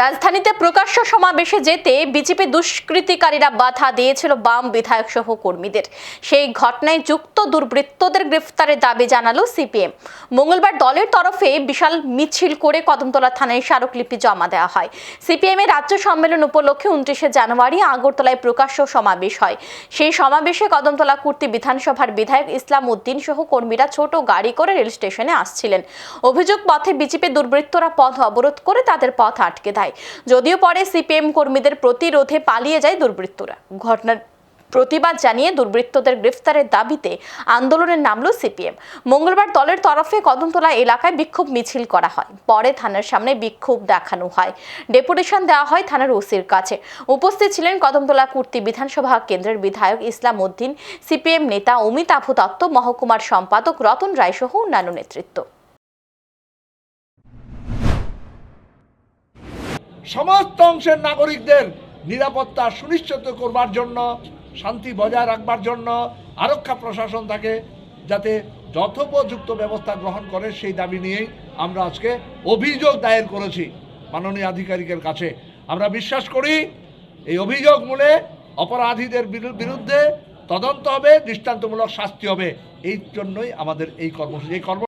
রাজধানীতে প্রকাশ্য সমাবেশে যেতে বিজেপি দুষ্কৃতিকারীরা বাধা দিয়েছিল বাম বিধায়ক সহ কর্মীদের। সেই ঘটনায় যুক্ত দুর্বৃত্তদের গ্রেফতারের দাবি জানালো সিপিএম। মঙ্গলবার দলের তরফে বিশাল মিছিল করে কদমতলা থানায় স্মারকলিপি জমা দেওয়া হয়। সিপিএম এর রাজ্য সম্মেলন উপলক্ষে উনত্রিশে জানুয়ারি আগরতলায় প্রকাশ্য সমাবেশ হয়। সেই সমাবেশে কদমতলা কুর্তি বিধানসভার বিধায়ক ইসলাম উদ্দিন সহ কর্মীরা ছোট গাড়ি করে রেল স্টেশনে আসছিলেন। অভিযোগ পথে বিজেপি দুর্বৃত্তরা পথ অবরোধ করে তাদের পথ আটকে দেয়। যদিও পরে সিপিএম কর্মীদের প্রতিরোধে পালিয়ে যায় দুর্বৃত্তরা। ঘটনার প্রতিবাদ জানিয়ে দুর্বৃত্তদের গ্রেফতারের দাবিতে আন্দোলনের নামল সিপিএম। মঙ্গলবার দলের তরফে কদমতলা এলাকায় বিক্ষোভ মিছিল করা হয়। পরে থানার সামনে বিক্ষোভ দেখানো হয়। ডেপুটেশন দেওয়া হয় থানার ওসির কাছে। উপস্থিত ছিলেন কদমতলা কুর্তি বিধানসভা কেন্দ্রের বিধায়ক ইসলাম উদ্দিন, সিপিএম নেতা অমিতাভ দত্ত, মহকুমার সম্পাদক রতন রায় সহ অন্যান্য নেতৃত্ব। সমস্ত অংশের নাগরিকদের নিরাপত্তা সুনিশ্চিত করবার জন্য, শান্তি বজায় রাখবার জন্য আরক্ষা প্রশাসন থাকে যাতে যথোপযুক্ত ব্যবস্থা গ্রহণ করে সেই দাবি নিয়েই আমরা আজকে অভিযোগ দায়ের করেছি মাননীয় আধিকারিকের কাছে। আমরা বিশ্বাস করি এই অভিযোগ মূলে অপরাধীদের বিরু- বিরুদ্ধে তদন্ত হবে, দৃষ্টান্তমূলক শাস্তি হবে। এই জন্যই আমাদের এই কর্মসূচি, এই কর্ম